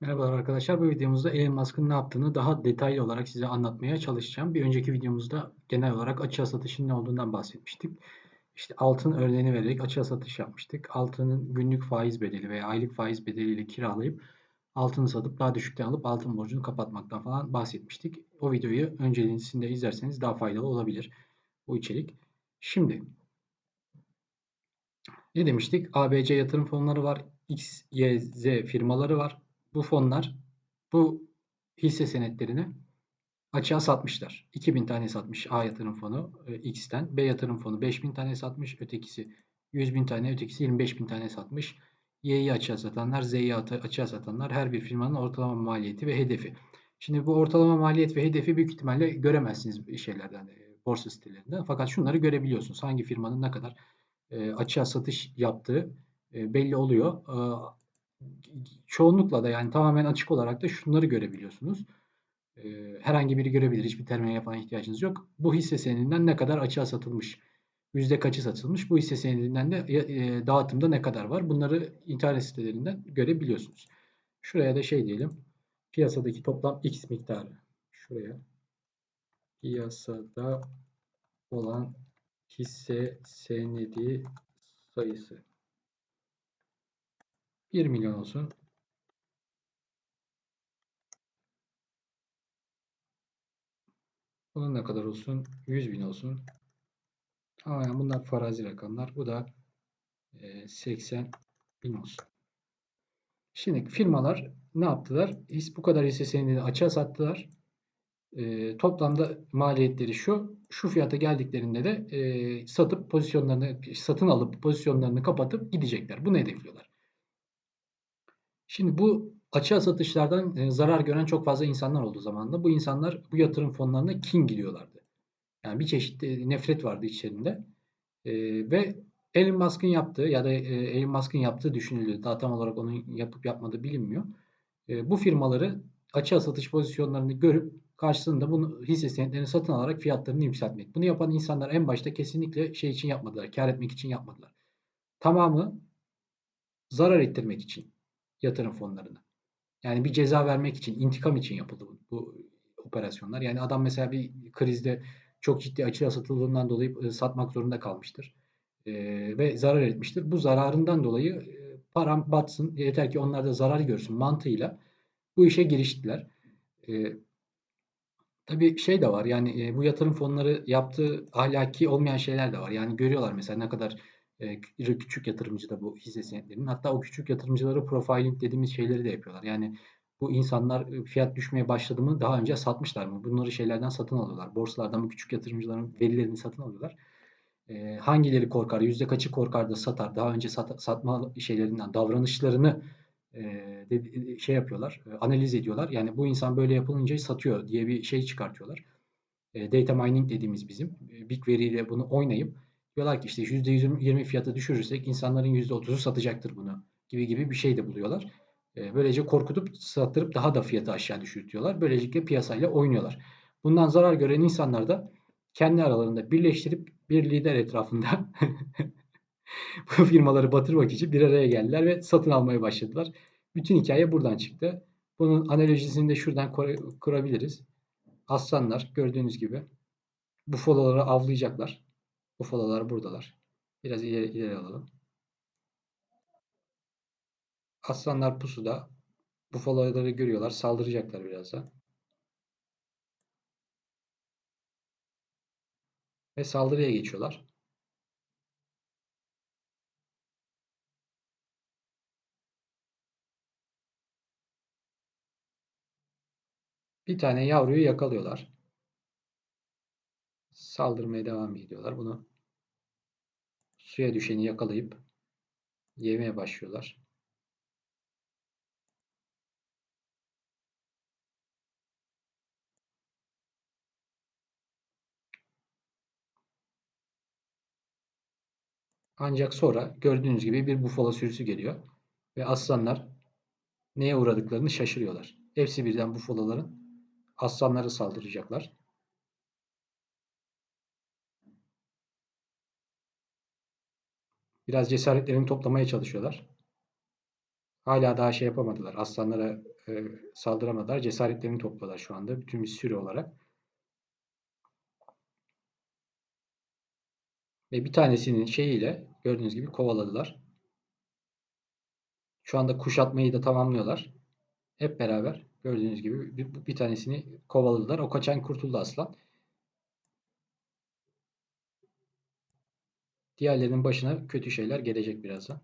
Merhabalar arkadaşlar. Bu videomuzda Elon Musk'ın ne yaptığını daha detaylı olarak size anlatmaya çalışacağım. Bir önceki videomuzda genel olarak açığa satışın ne olduğundan bahsetmiştik. İşte altın örneğini vererek açığa satış yapmıştık. Altının günlük faiz bedeli veya aylık faiz bedeliyle kiralayıp altını satıp daha düşükten alıp altın borcunu kapatmaktan falan bahsetmiştik. O videoyu önceliğinde izlerseniz daha faydalı olabilir bu içerik. Şimdi ne demiştik? ABC yatırım fonları var. X, Y, Z firmaları var bu fonlar bu hisse senetlerini açığa satmışlar. 2000 tane satmış A yatırım fonu e, X'ten. B yatırım fonu 5000 tane satmış. Ötekisi 100 bin tane, ötekisi 25 bin tane satmış. Y'yi açığa satanlar, Z'yi açığa satanlar her bir firmanın ortalama maliyeti ve hedefi. Şimdi bu ortalama maliyet ve hedefi büyük ihtimalle göremezsiniz şeylerden, e, borsa sitelerinden. Fakat şunları görebiliyorsunuz. Hangi firmanın ne kadar e, açığa satış yaptığı belli oluyor çoğunlukla da yani tamamen açık olarak da şunları görebiliyorsunuz. herhangi biri görebilir. Hiçbir terminal yapmaya ihtiyacınız yok. Bu hisse senedinden ne kadar açığa satılmış? Yüzde kaçı satılmış? Bu hisse senedinden de dağıtımda ne kadar var? Bunları internet sitelerinden görebiliyorsunuz. Şuraya da şey diyelim. Piyasadaki toplam X miktarı. Şuraya. Piyasada olan hisse senedi sayısı. 1 milyon olsun. Bunun ne kadar olsun? 100 bin olsun. Ama bunlar farazi rakamlar. Bu da 80 e, bin olsun. Şimdi firmalar ne yaptılar? Bu kadar hisse senedini açığa sattılar. E, toplamda maliyetleri şu. Şu fiyata geldiklerinde de e, satıp pozisyonlarını satın alıp pozisyonlarını kapatıp gidecekler. Bunu hedefliyorlar. Şimdi bu açığa satışlardan e, zarar gören çok fazla insanlar olduğu zamanında bu insanlar bu yatırım fonlarına kin gidiyorlardı. Yani bir çeşit e, nefret vardı içlerinde. E, ve Elon Musk'ın yaptığı ya da Elon Musk'ın yaptığı düşünülüyor. Daha tam olarak onun yapıp yapmadığı bilinmiyor. bu firmaları açığa satış pozisyonlarını görüp karşısında bunu hisse senetlerini satın alarak fiyatlarını yükseltmek. Bunu yapan insanlar en başta kesinlikle şey için yapmadılar. Kar etmek için yapmadılar. Tamamı zarar ettirmek için yatırım fonlarına. Yani bir ceza vermek için, intikam için yapıldı bu, bu operasyonlar. Yani adam mesela bir krizde çok ciddi açığa satıldığından dolayı e, satmak zorunda kalmıştır. E, ve zarar etmiştir. Bu zararından dolayı e, param batsın, yeter ki onlar da zarar görsün mantığıyla bu işe giriştiler. E, tabii şey de var yani e, bu yatırım fonları yaptığı ahlaki olmayan şeyler de var. Yani görüyorlar mesela ne kadar küçük yatırımcı da bu hisse senetlerinin. Hatta o küçük yatırımcıları profiling dediğimiz şeyleri de yapıyorlar. Yani bu insanlar fiyat düşmeye başladı mı daha önce satmışlar mı? Bunları şeylerden satın alıyorlar. Borsalardan bu küçük yatırımcıların verilerini satın alıyorlar. E, hangileri korkar, yüzde kaçı korkar da satar, daha önce sat, satma şeylerinden, davranışlarını e, şey yapıyorlar, analiz ediyorlar. Yani bu insan böyle yapılınca satıyor diye bir şey çıkartıyorlar. E, data mining dediğimiz bizim. E, big veriyle bunu oynayıp Diyorlar ki işte %20 fiyatı düşürürsek insanların %30'u satacaktır bunu gibi gibi bir şey de buluyorlar. Ee, böylece korkutup sattırıp daha da fiyatı aşağı düşürtüyorlar. Böylelikle piyasayla oynuyorlar. Bundan zarar gören insanlar da kendi aralarında birleştirip bir lider etrafında bu firmaları batırmak için bir araya geldiler ve satın almaya başladılar. Bütün hikaye buradan çıktı. Bunun analojisini de şuradan kurabiliriz. Aslanlar gördüğünüz gibi bu foloları avlayacaklar. Ufalalar buradalar. Biraz ileri, ileri alalım. Aslanlar pusuda. Bufaloları görüyorlar. Saldıracaklar birazdan. Ve saldırıya geçiyorlar. Bir tane yavruyu yakalıyorlar. Saldırmaya devam ediyorlar. Bunu suya düşeni yakalayıp yemeye başlıyorlar. Ancak sonra gördüğünüz gibi bir bufala sürüsü geliyor ve aslanlar neye uğradıklarını şaşırıyorlar. Hepsi birden bufalaların aslanları saldıracaklar. Biraz cesaretlerini toplamaya çalışıyorlar. Hala daha şey yapamadılar. Aslanlara e, saldıramadılar. Cesaretlerini topladılar şu anda. Bütün bir sürü olarak. Ve bir tanesinin şeyiyle gördüğünüz gibi kovaladılar. Şu anda kuşatmayı da tamamlıyorlar. Hep beraber gördüğünüz gibi bir, bir tanesini kovaladılar. O kaçan kurtuldu aslan. Diğerlerinin başına kötü şeyler gelecek birazdan.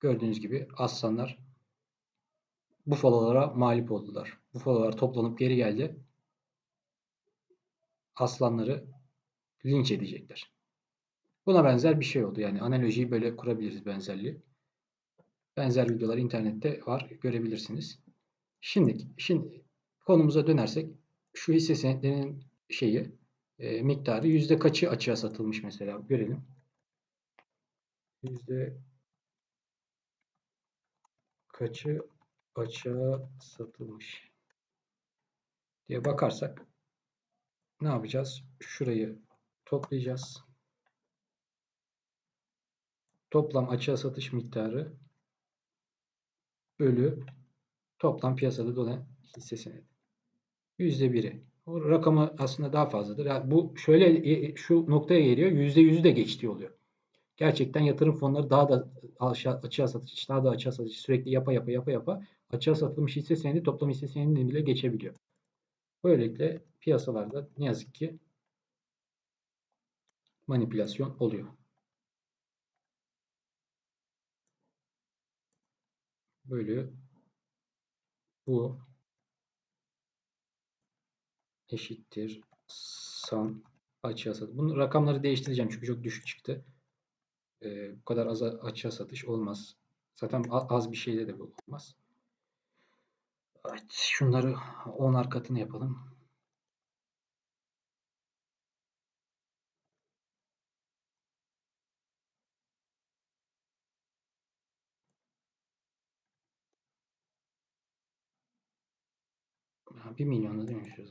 Gördüğünüz gibi aslanlar bufalolara mağlup oldular. Bufalolar toplanıp geri geldi. Aslanları linç edecekler. Buna benzer bir şey oldu. Yani analojiyi böyle kurabiliriz benzerliği. Benzer videolar internette var. Görebilirsiniz. Şimdi, şimdi konumuza dönersek şu hisse senetlerinin şeyi e, miktarı yüzde kaçı açığa satılmış mesela görelim. Yüzde kaçı açığa satılmış diye bakarsak ne yapacağız? Şurayı toplayacağız. Toplam açığa satış miktarı bölü toplam piyasada dolan hisse senedi. Yüzde biri. O rakamı aslında daha fazladır. Yani bu şöyle e, e, şu noktaya geliyor. Yüzde yüzü de geçtiği oluyor. Gerçekten yatırım fonları daha da aşağı, açığa satış, daha da açığa satış sürekli yapa yapa yapa yapa açığa satılmış hisse senedi toplam hisse senedini bile geçebiliyor. Böylelikle piyasalarda ne yazık ki manipülasyon oluyor. Bölü bu eşittir san açığa satış. Bunu rakamları değiştireceğim çünkü çok düşük çıktı. Ee, bu kadar az açığa satış olmaz. Zaten az bir şeyde de bu olmaz. Evet, şunları 10 katını yapalım. Ya 1 milyonda demiş o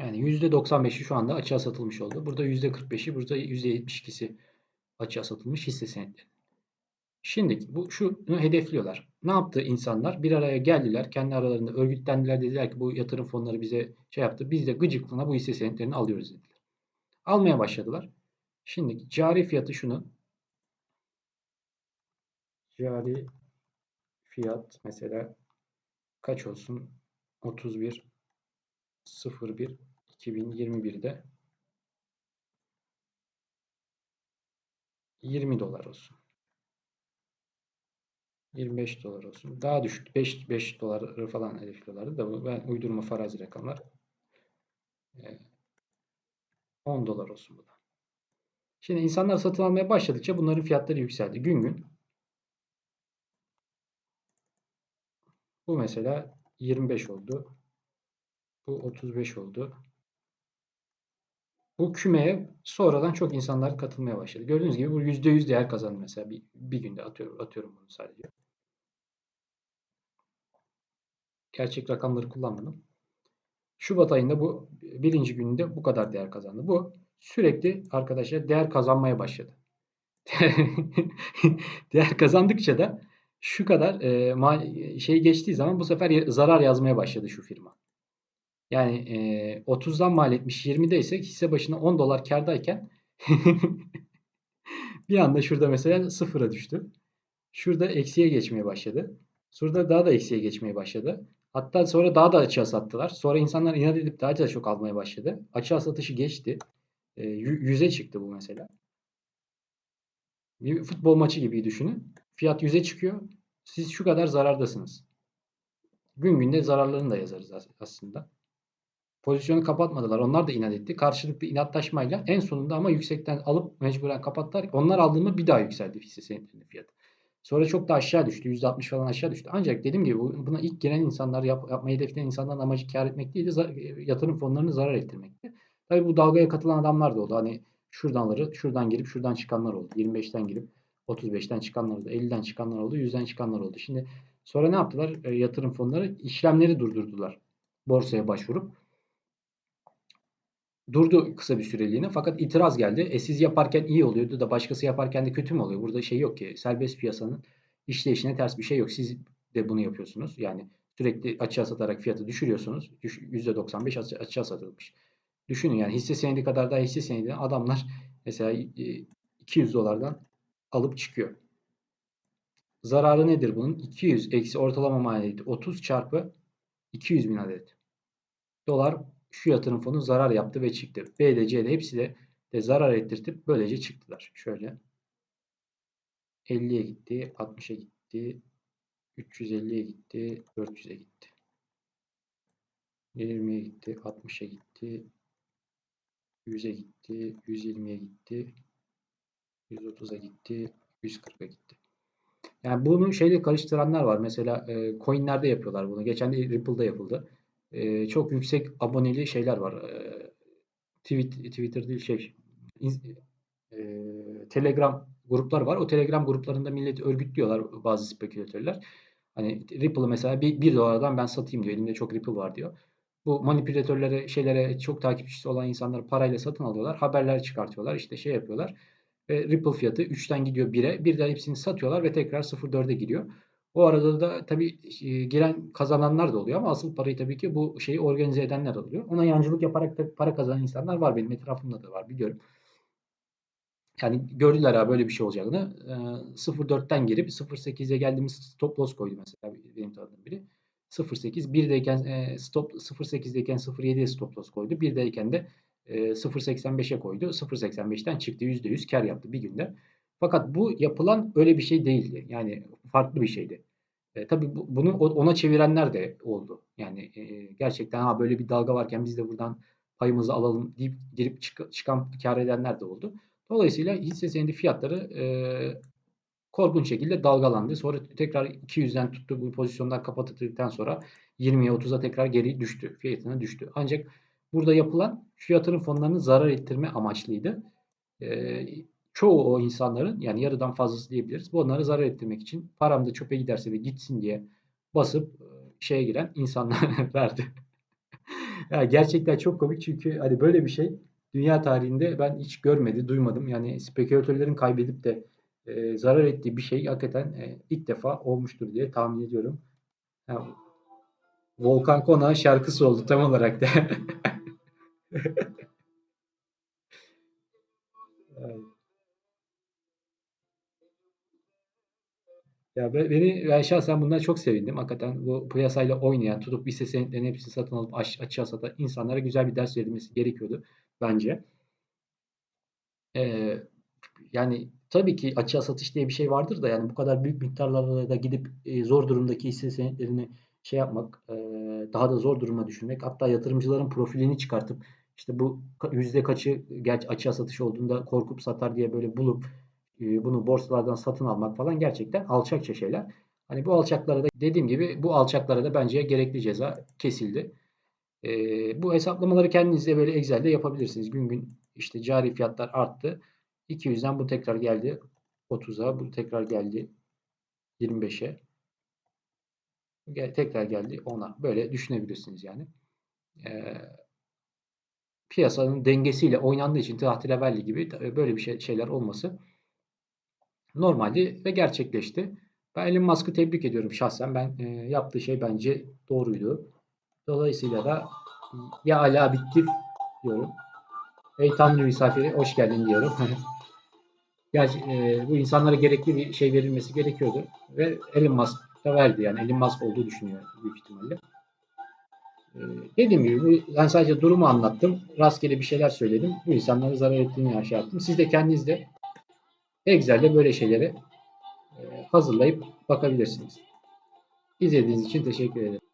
Yani %95'i şu anda açığa satılmış oldu. Burada %45'i, burada %72'si açığa satılmış hisse senetleri. Şimdi bu şunu hedefliyorlar. Ne yaptı insanlar? Bir araya geldiler. Kendi aralarında örgütlendiler. Dediler ki bu yatırım fonları bize şey yaptı. Biz de gıcıklığına bu hisse senetlerini alıyoruz dediler. Almaya başladılar. Şimdi cari fiyatı şunu. Cari fiyat mesela kaç olsun? 31 01 2021'de 20 dolar olsun. 25 dolar olsun. Daha düşük 5 5 dolar falan hedefliyorlardı da ben uydurma farazi rakamlar. 10 dolar olsun bu da. Şimdi insanlar satın almaya başladıkça bunların fiyatları yükseldi. Gün gün. Bu mesela 25 oldu. Bu 35 oldu. Bu kümeye sonradan çok insanlar katılmaya başladı. Gördüğünüz gibi bu %100 değer kazandı mesela bir, bir günde atıyorum, atıyorum bunu sadece. Gerçek rakamları kullanmadım. Şubat ayında bu birinci gününde bu kadar değer kazandı. Bu sürekli arkadaşlar değer kazanmaya başladı. değer kazandıkça da şu kadar e, şey geçtiği zaman bu sefer zarar yazmaya başladı şu firma. Yani e, 30'dan mal etmiş 20'de ise hisse başına 10 dolar kardayken bir anda şurada mesela sıfıra düştü. Şurada eksiye geçmeye başladı. Şurada daha da eksiye geçmeye başladı. Hatta sonra daha da açığa sattılar. Sonra insanlar inat edip daha da çok almaya başladı. Açığa satışı geçti. E, yüze çıktı bu mesela. Bir futbol maçı gibi düşünün. Fiyat yüze çıkıyor. Siz şu kadar zarardasınız. Gün günde zararlarını da yazarız aslında. Pozisyonu kapatmadılar. Onlar da inat etti. Karşılıklı inatlaşmayla en sonunda ama yüksekten alıp mecburen kapattılar. Onlar aldığında bir daha yükseldi hisse senetlerinin fiyatı. Sonra çok da aşağı düştü. %60 falan aşağı düştü. Ancak dediğim gibi buna ilk giren insanlar yap, yapmayı hedefleyen insanların amacı kar etmek değildi. Yatırım fonlarını zarar ettirmekti. Tabii bu dalgaya katılan adamlar da oldu. Hani şuradan alır, şuradan girip şuradan çıkanlar oldu. 25'ten girip 35'ten çıkanlar oldu. 50'den çıkanlar oldu. 100'den çıkanlar oldu. Şimdi sonra ne yaptılar? E, yatırım fonları işlemleri durdurdular. Borsaya başvurup durdu kısa bir süreliğine fakat itiraz geldi. E siz yaparken iyi oluyordu da başkası yaparken de kötü mü oluyor? Burada şey yok ki serbest piyasanın işleyişine ters bir şey yok. Siz de bunu yapıyorsunuz. Yani sürekli açığa satarak fiyatı düşürüyorsunuz. Düş, %95 açı- açığa satılmış. Düşünün yani hisse senedi kadar da hisse senedi adamlar mesela e, 200 dolardan alıp çıkıyor. Zararı nedir bunun? 200 eksi ortalama maliyeti 30 çarpı 200 bin adet. Dolar şu yatırım fonu zarar yaptı ve çıktı. B de C de hepsi de, de zarar ettirtip böylece çıktılar. Şöyle 50'ye gitti, 60'a gitti, 350'ye gitti, 400'e gitti. 20'ye gitti, 60'a gitti, 100'e gitti, 120'ye gitti, 130'a gitti, 140'a gitti. Yani bunu şeyle karıştıranlar var. Mesela e, coinlerde yapıyorlar bunu. Geçen de Ripple'da yapıldı. E, çok yüksek aboneli şeyler var. E, tweet, Twitter değil şey in- e, Telegram gruplar var. O Telegram gruplarında milleti örgütlüyorlar bazı spekülatörler. Hani Ripple'ı mesela bir, bir dolardan ben satayım diyor. Elimde çok Ripple var diyor. Bu manipülatörlere, şeylere çok takipçisi olan insanlar parayla satın alıyorlar. Haberler çıkartıyorlar. işte şey yapıyorlar. Ve Ripple fiyatı 3'ten gidiyor 1'e. Birden hepsini satıyorlar ve tekrar 0.4'e giriyor. O arada da tabii e, giren kazananlar da oluyor ama asıl parayı tabii ki bu şeyi organize edenler oluyor. Ona yancılık yaparak da para kazanan insanlar var. Benim etrafımda da var biliyorum. Yani gördüler ha böyle bir şey olacağını. E, 0.4'ten girip 0.8'e geldiğimiz stop loss koydu mesela benim tanıdığım biri. 0.8 1'deyken e, stop 0.8'deyken 0.7'ye stop loss koydu. 1'deyken de e, 0.85'e koydu. 0.85'ten çıktı %100 kar yaptı bir günde. Fakat bu yapılan öyle bir şey değildi. Yani farklı bir şeydi. E, tabii bu, bunu ona çevirenler de oldu. Yani e, gerçekten ha böyle bir dalga varken biz de buradan payımızı alalım deyip girip çık- çıkan kar edenler de oldu. Dolayısıyla hisse senedi fiyatları e, korkunç şekilde dalgalandı. Sonra tekrar 200'den tuttu bu pozisyondan kapatıldıktan sonra 20'ye 30'a tekrar geri düştü. Fiyatına düştü. Ancak burada yapılan şu yatırım fonlarını zarar ettirme amaçlıydı. Ee, çoğu o insanların yani yarıdan fazlası diyebiliriz. Bunları zarar ettirmek için param da çöpe giderse de gitsin diye basıp e, şeye giren insanlar verdi. Ya gerçekten çok komik çünkü hani böyle bir şey dünya tarihinde ben hiç görmedi, duymadım. Yani spekülatörlerin kaybedip de e, zarar ettiği bir şey hakikaten e, ilk defa olmuştur diye tahmin ediyorum. Ya, Volkan Konak'ın şarkısı oldu tam olarak da. Ya be- beni ben şahsen bundan çok sevindim. Hakikaten bu piyasayla oynayan, tutup hisse senetlerinin hepsini satın alıp aş- açığa satan insanlara güzel bir ders verilmesi gerekiyordu bence. Ee, yani tabii ki açığa satış diye bir şey vardır da yani bu kadar büyük miktarlarla da gidip e, zor durumdaki hisse senetlerini şey yapmak, e, daha da zor duruma düşürmek, hatta yatırımcıların profilini çıkartıp işte bu yüzde kaçı gerçi açığa satış olduğunda korkup satar diye böyle bulup e, bunu borsalardan satın almak falan gerçekten alçakça şeyler. Hani bu alçaklara da dediğim gibi bu alçaklara da bence gerekli ceza kesildi. E, bu hesaplamaları kendiniz de böyle Excel'de yapabilirsiniz. Gün gün işte cari fiyatlar arttı. 200'den bu tekrar geldi 30'a, bu tekrar geldi 25'e. Gel- tekrar geldi 10'a. Böyle düşünebilirsiniz yani. Ee, piyasanın dengesiyle oynandığı için Tahterevalli gibi tabii böyle bir şey, şeyler olması normaldi ve gerçekleşti. Ben Elon Musk'ı tebrik ediyorum şahsen. Ben e, yaptığı şey bence doğruydu. Dolayısıyla da ya ala bitti diyorum. Ey Tanrı misafiri hoş geldin diyorum. Gerçi, e, bu insanlara gerekli bir şey verilmesi gerekiyordu. Ve Elon Musk da verdi. Yani Elon Musk olduğu düşünüyor büyük ihtimalle. E, dediğim gibi ben sadece durumu anlattım. Rastgele bir şeyler söyledim. Bu insanlara zarar ettiğini şey yaptım. Siz de kendiniz de Excel'de böyle şeyleri e, hazırlayıp bakabilirsiniz. İzlediğiniz için teşekkür ederim.